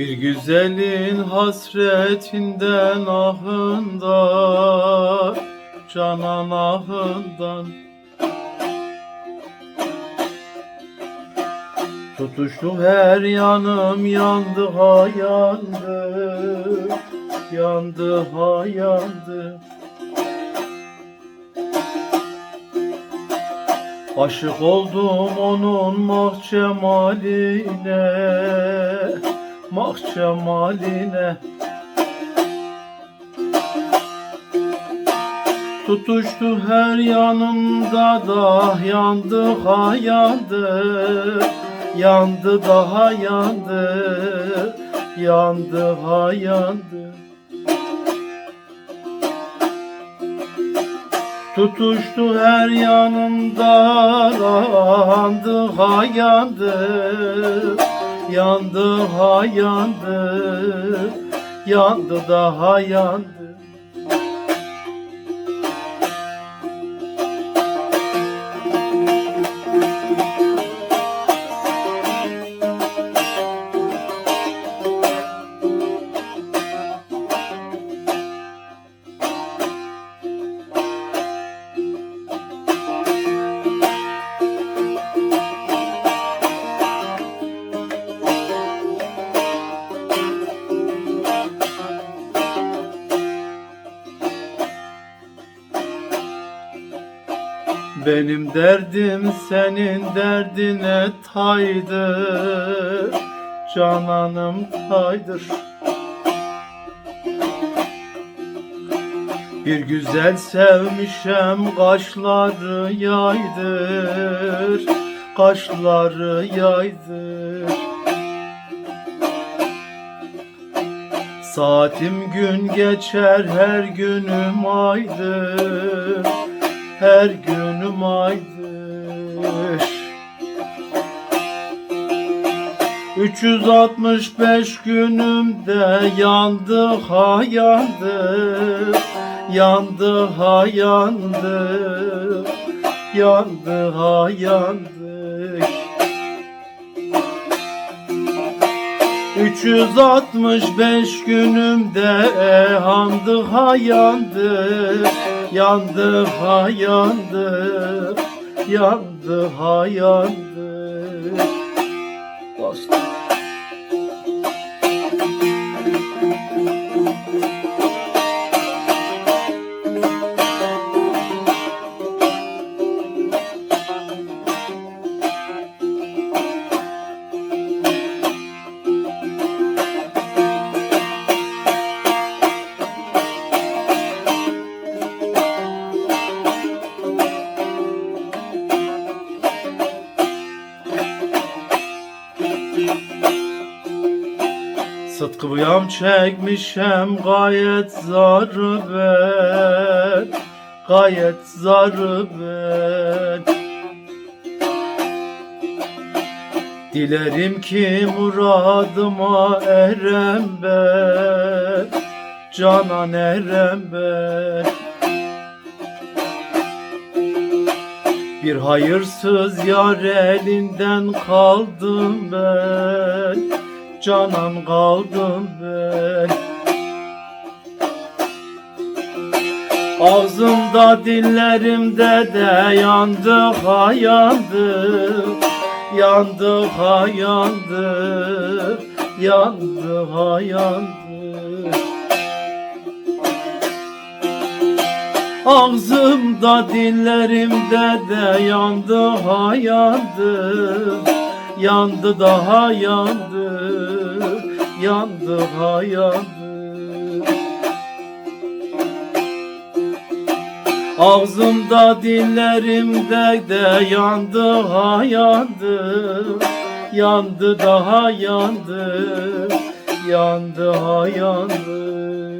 Bir güzelin hasretinden ahında Canan ahından. Tutuştu her yanım yandı ha yandı Yandı ha yandı Aşık oldum onun mahcemaline Mahcemaline Tutuştu her yanımda da yandı ha yandı. Yandı daha yandı. Yandı ha yandı. Tutuştu her yanımda yandı ha yandı Yandı ha yandı. Yandı daha yandı Benim derdim senin derdine taydır. Cananım taydır. Bir güzel sevmişem kaşları yaydır. Kaşları yaydır. Saatim gün geçer her günüm aydır Her günüm aydır. 365 günümde yandı ha yandı Yandı ha yandı Yandı ha yandı 365 günümde yandı ha yandı Yandı ha yandı Yandı ha yandı Bastım. Sıtkı bıyam çekmişem gayet zarı ben Gayet zarı ben Dilerim ki muradıma erem ben Canan erem ben Bir hayırsız yar elinden kaldım ben Canan kaldım ben. Ağzımda dillerimde de yandı ha yandı Yandı ha yandı Yandı ha yandı Ağzımda dillerimde de yandı ha yandı Yandı daha yandı. Yandı ha yandı. Ağzımda dillerimde de yandı ha yandı. Yandı daha yandı. Yandı ha yandı